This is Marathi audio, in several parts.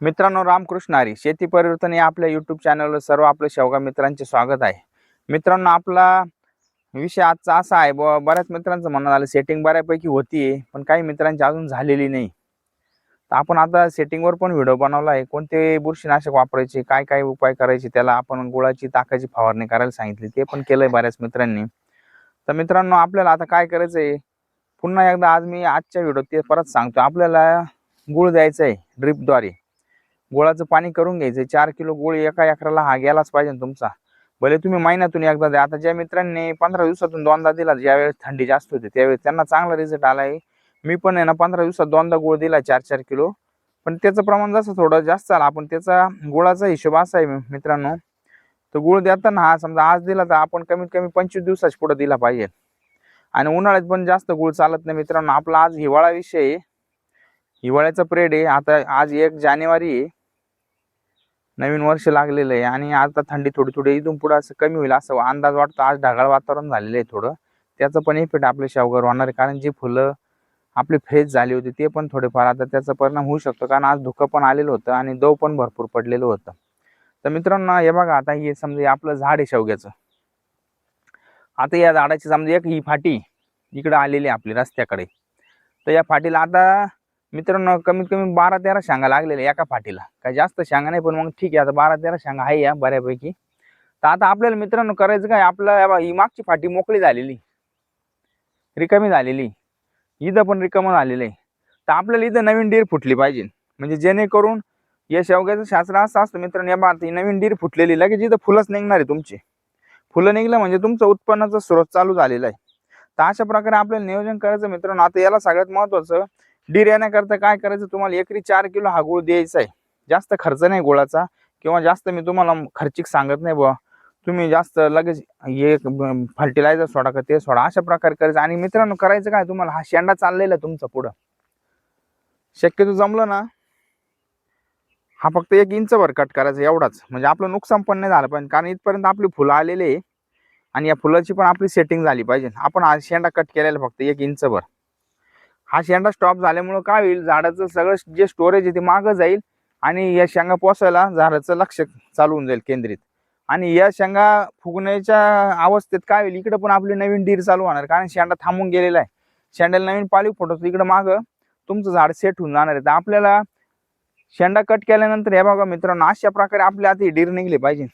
मित्रांनो रामकृष्ण हरी शेती परिवर्तन या आपल्या यूट्यूब चॅनलवर सर्व आपल्या शेवगा मित्रांचे स्वागत आहे. मित्रांनो आपला विषय आजचा असा आहे ब बऱ्याच मित्रांचं म्हणणं झालं सेटिंग बऱ्यापैकी होती पण काही मित्रांची अजून झालेली नाही. तर आपण आता सेटिंगवर पण व्हिडिओ बनवला आहे कोणते बुरशीनाशक वापरायचे काय काय उपाय करायचे त्याला आपण गुळाची ताकाची फवारणी करायला सांगितली ते पण केलं आहे बऱ्याच मित्रांनी. तर मित्रांनो आपल्याला आता काय करायचं आहे पुन्हा एकदा आज मी आजच्या व्हिडिओ ते परत सांगतो. आपल्याला गुळ द्यायचं आहे ड्रिपद्वारे गुळाचं पाणी करून घ्यायचं. चार किलो गुळ एका एकराला हा गेलाच पाहिजे ना तुमचा. भले तुम्ही महिन्यातून एकदा द्या. आता ज्या मित्रांनी पंधरा दिवसातून दोनदा दिला ज्यावेळेस थंडी जास्त होती त्यावेळेस त्यांना चांगला रिझल्ट आलाय मी पण आहे ना पंधरा दिवसात दोनदा गुळ दिला चार चार किलो. पण त्याचं प्रमाण जसं थोडं जास्त आलं आपण त्याचा गुळाचा हिशोब असा आहे मित्रांनो. तर गुळ देताना हा समजा आज दिला तर आपण कमीत कमी पंचवीस दिवसाच्या पुढे दिला पाहिजे. आणि उन्हाळ्यात पण जास्त गुळ चालत नाही मित्रांनो. आपला आज हिवाळा विषय आहे. हिवाळ्याचा प्रेड आहे. आता आज एक जानेवारी आहे. नवीन वर्ष लागलेलं आहे आणि आता थंडी थोडी थोडी इथून पुढं असं कमी होईल असं अंदाज वाटतो. आज ढगाळ वातावरण झालेलं आहे थोडं. त्याचं पण इफेक्ट आपल्या शेवगावर होणार आहे. कारण जी फुलं आपली फ्रेश झाली होती ते पण थोडेफार आता त्याचा परिणाम होऊ शकतो. कारण आज धुकं पण आलेलं होतं आणि दव पण भरपूर पडलेलं होतं. तर मित्रांनो हे बघा आता हे समजा आपलं झाड आहे शेवग्याचं. आता या झाडाची समजा एक ही फाटी इकडं आलेली आहे आपली रस्त्याकडे. तर या फाटीला आता मित्रांनो कमीत कमी बारा तेरा शांगा लागलेल्या एका फाटीला काय जास्त शेंगा नाही पण मग ठीक आहे आता बारा तेरा शांगा आहे या बऱ्यापैकी. तर आता आपल्याला मित्रांनो करायचं काय आपलं ही मागची फाटी मोकळी झालेली. रिकामी झालेली. इथं पण रिकामं झालेलं आहे. तर आपल्याला इथं नवीन डीर फुटली पाहिजे. म्हणजे जेणेकरून या शेवग्याचं शास्त्र असं असतं मित्रांनो या बा ती नवीन डीर फुटलेली लगेच इथं फुलंच निघणार आहे तुमची. फुलं निघलं म्हणजे तुमचं उत्पन्नाचा स्रोत चालू झालेला आहे. तर अशा प्रकारे आपल्याला नियोजन करायचं मित्रांनो. आता याला सगळ्यात महत्वाचं डीर येण्याकरता काय करायचं? तुम्हाला एकरी चार किलो हा गुळ द्यायचा आहे जास्त खर्च नाही गुळाचा किंवा जास्त मी तुम्हाला खर्चिक सांगत नाही बुवा. तुम्ही जास्त लगेच हे फर्टिलायझर सोडा का ते सोडा अशा प्रकारे करायचं. आणि मित्रांनो करायचं काय तुम्हाला? हा शेंडा चाललेला आहे तुमचा पुढं. शक्यतो जमलं ना? हा फक्त एक इंचभर कट करायचा एवढाच. म्हणजे आपलं नुकसान पण नाही झालं पाहिजे कारण इथपर्यंत आपली फुलं आलेली आहे. आणि या फुलाची पण आपली सेटिंग झाली पाहिजे. आपण हा शेंडा कट केलेला फक्त एक इंचभर. हा शेंडा स्टॉप झाल्यामुळं काय होईल? झाडाचं सगळं जे स्टोरेज आहे ते मागं जाईल आणि या शेंगा पोसायला झाडाचं लक्ष चालू होऊन जाईल केंद्रित. आणि या शेंगा फुगण्याच्या अवस्थेत काय होईल? इकडे पण आपली नवीन डीर चालू होणार कारण शेंडा थांबून गेलेला आहे. शेंड्याला नवीन पाळीव फुटवतो इकडं मागं तुमचं झाड सेट होऊन जाणार आहे. तर आपल्याला शेंडा कट केल्यानंतर हे बघा मित्रांनो अशा प्रकारे आपल्या आता डीर निघले पाहिजे.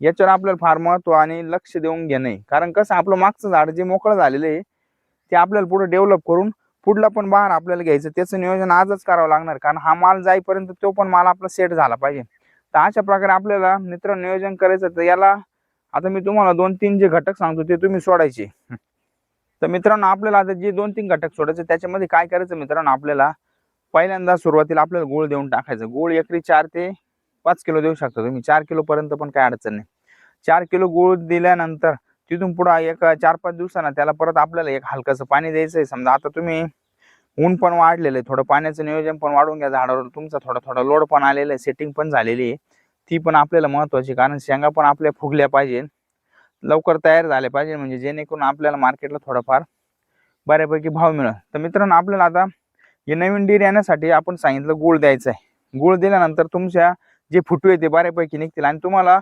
याच्यावर आपल्याला फार महत्त्व आणि लक्ष देऊन घेणं कारण कसं आपलं मागचं झाड जे मोकळं झालेलं आहे ते आपल्याला पुढे डेव्हलप करून पुढला पण वाहन आपल्याला घ्यायचं त्याचं नियोजन आजच करावं लागणार. कारण हा माल जाईपर्यंत तो पण माल आपला सेट झाला पाहिजे. तर अशा प्रकारे आपल्याला मित्र नियोजन करायचं तर याला आता मी तुम्हाला दोन तीन जे घटक सांगतो ते तुम्ही सोडायचे. तर मित्रांनो आपल्याला आता जे दोन तीन घटक सोडायचे त्याच्यामध्ये काय करायचं मित्रांनो आपल्याला पहिल्यांदा सुरुवातीला आपल्याला गोळ देऊन टाकायचं. गोळ एकरी चार ते पाच किलो देऊ शकता तुम्ही. चार किलोपर्यंत पण काय अडचण नाही. चार किलो गोळ दिल्यानंतर तिथून पुढं एक चार पाच दिवसांना त्याला परत आपल्याला एक हलकंसं पाणी द्यायचं आहे समजा आता तुम्ही ऊन पण वाढलेलं आहे थोडं पाण्याचं नियोजन पण वाढून घ्या झाडावर. तुमचा थोडा थोडा लोड पण आलेला आहे सेटिंग पण झालेली आहे. ती पण आपल्याला महत्त्वाची कारण शेंगा पण आपल्या फुगल्या पाहिजे. लवकर तयार झाल्या पाहिजे म्हणजे जेणेकरून आपल्याला मार्केटला थोडंफार बऱ्यापैकी भाव मिळेल. तर मित्रांनो आपल्याला आता हे नवीन डीर येण्यासाठी आपण सांगितलं गुळ द्यायचं आहे गुळ दिल्यानंतर तुमच्या जे फुटवे ते बऱ्यापैकी निघतील आणि तुम्हाला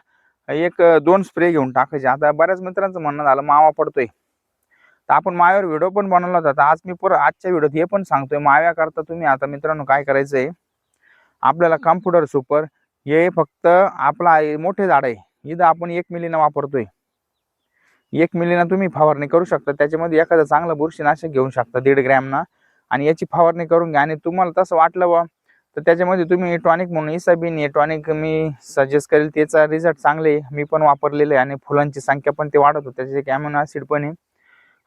एक दोन स्प्रे घेऊन टाकायचे. आता बऱ्याच मित्रांचं म्हणणं झालं मावा पडतोय. तर आपण माव्यावर व्हिडिओ पण बनवला होता. तर आज मी परत आजच्या व्हिडिओत हे पण सांगतोय. माव्याकरता तुम्ही आता मित्रांनो काय करायचं आहे आपल्याला कम्प्युटर सुपर हे फक्त आपला मोठे झाड आहे. इथं आपण एक मिलीनं वापरतोय. एक मिलीनं तुम्ही फवारणी करू शकता. त्याच्यामध्ये एखादं चांगलं बुरशीनाशक घेऊ शकता दीड ग्रॅमना. आणि याची फवारणी करून घ्या. आणि तुम्हाला तसं वाटलं बा तर त्याच्यामध्ये तुम्ही टॉनिक म्हणून इसाबीन हे टॉनिक मी सजेस्ट करेल त्याचा रिझल्ट चांगले आहे. मी पण वापरलेले आहे आणि फुलांची संख्या पण ते वाढत होते. त्याचे एक ॲसिड पण आहे.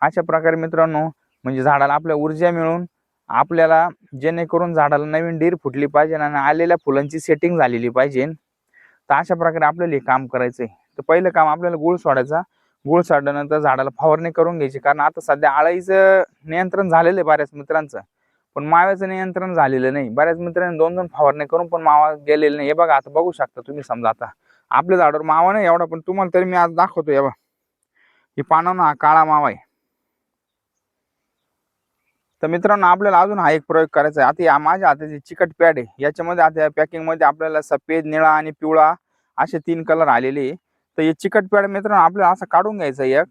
अशा प्रकारे मित्रांनो म्हणजे झाडाला आपल्या ऊर्जा मिळून आपल्याला जेणेकरून झाडाला नवीन डीर फुटली पाहिजे आणि आलेल्या फुलांची सेटिंग झालेली पाहिजे. तर अशा प्रकारे आपल्याला हे काम करायचं आहे तर पहिलं काम आपल्याला गुळ सोडायचा. गुळ सोडल्यानंतर झाडाला फवारणी करून घ्यायची. कारण आता सध्या आळाईचं नियंत्रण झालेलं आहे बऱ्याच मित्रांचं. पण माव्याचं नियंत्रण झालेलं नाही. बऱ्याच मित्रांनी दोन दोन फवारणी करून पण मावा गेलेलं नाही. हे बघा आता बघू शकता तुम्ही समजा आता. आपल्या झाडावर मावा नाही एवढा पण तुम्हाला तरी मी आज दाखवतो हे बघा. ही पानावर हा काळा मावा आहे. तर मित्रांनो आपल्याला अजून हा एक प्रयोग करायचा आहे. आता या माझ्या हाताची चिकट पॅड आहे. याच्यामध्ये आता पॅकिंगमध्ये आपल्याला सफेद निळा आणि पिवळा असे तीन कलर आलेले तर हे चिकट पॅड मित्रांनो आपल्याला असं काढून घ्यायचं एक.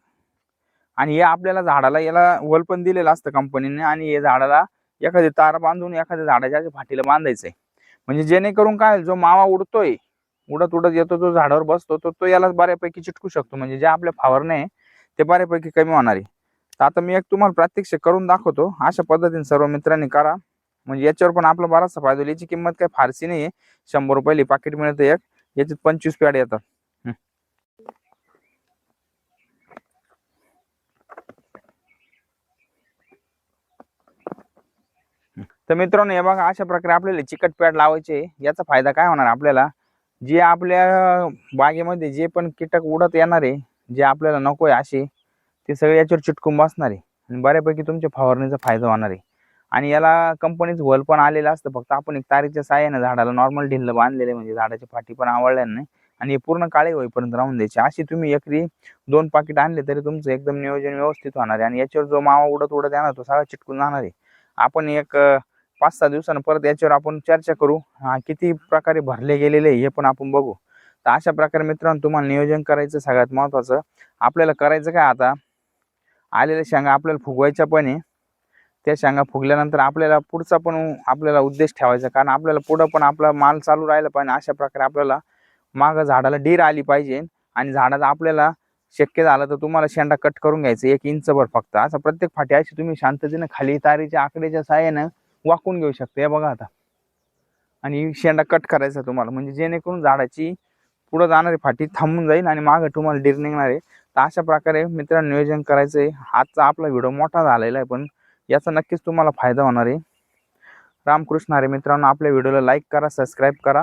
आणि हे आपल्याला झाडाला याला वल पण दिलेलं असतं कंपनीने. आणि हे झाडाला एखादी तार बांधून एखाद्या झाडाच्या फाटीला बांधायचं आहे म्हणजे जेणेकरून काय जो मावा उडतोय उडत उडत येतो तो झाडावर बसतो तर तो याला बऱ्यापैकी चिटकू शकतो. म्हणजे जे आपल्या फावरणे ते बऱ्यापैकी कमी होणार आहे. तर आता मी एक तुम्हाला प्रात्यक्षिक करून दाखवतो. अशा पद्धतीने सर्व मित्रांनी करा. म्हणजे याच्यावर पण आपला बराचसा फायदा होईल. याची किंमत काही फारशी नाही आहे शंभर रुपयाली पाकिट मिळतं एक. याच्यात पंचवीस पॅड येतात. तर मित्रांनो हे बघा अशा प्रकारे आपल्याला चिकट पॅड लावायचे याचा फायदा काय होणार आपल्याला? जे आपल्या बागेमध्ये जे पण कीटक उडत येणार आहे जे आपल्याला नको आहे असे ते सगळे याच्यावर चिटकून बसणार आहे. आणि बऱ्यापैकी तुमच्या फवारणीचा फायदा होणार आहे. आणि याला कंपनीचं वल पण आलेलं असतं. फक्त आपण एक तारीच्या साह्यानं झाडाला नॉर्मल ढिल्ल बांधलेले म्हणजे झाडाची फाटी पण आवडल्या नाही. आणि हे पूर्ण काळे होईपर्यंत राहून द्यायचे. अशी तुम्ही एकरी दोन पाकिट आणले तरी तुमचं एकदम नियोजन व्यवस्थित होणार आहे. आणि याच्यावर जो मावा उडत उडत येणार तो सगळा चिटकून जाणार आहे. आपण एक पाच सहा दिवसानं परत याच्यावर आपण चर्चा करू. हा किती प्रकारे भरले गेलेले आहे हे पण आपण बघू. तर अशा प्रकारे मित्रांनो तुम्हाला नियोजन करायचं सगळ्यात महत्त्वाचं आपल्याला करायचं काय आता? आलेल्या शेंगा आपल्याला फुगवायच्या पण आहे. त्या शेंगा फुगल्यानंतर आपल्याला पुढचा पण आपल्याला उद्देश ठेवायचा. कारण आपल्याला पुढं पण आपला माल चालू राहिला पाहिजे. अशा प्रकारे आपल्याला मागं झाडाला डीर आली पाहिजे. आणि झाडाला आपल्याला शक्य झालं तर तुम्हाला शेंडा कट करून घ्यायचं. एक इंचभर फक्त. असं प्रत्येक फाटी अशी तुम्ही शांततेनं खाली तारीच्या आकड्याच्या साह्यानं वाकून घेऊ शकते. हे बघा आता. आणि शेंडा कट करायचा तुम्हाला. म्हणजे जेणेकरून झाडाची पुढं जाणारी फाटी थांबून जाईल आणि मागं तुम्हाला डीर निघणार आहे. तर अशा प्रकारे मित्रांनो नियोजन करायचं आहे आजचा आपला व्हिडिओ मोठा झालेला आहे पण याचा नक्कीच तुम्हाला फायदा होणार आहे. रामकृष्ण अरे मित्रांनो आपल्या व्हिडिओला लाईक करा सबस्क्राईब करा.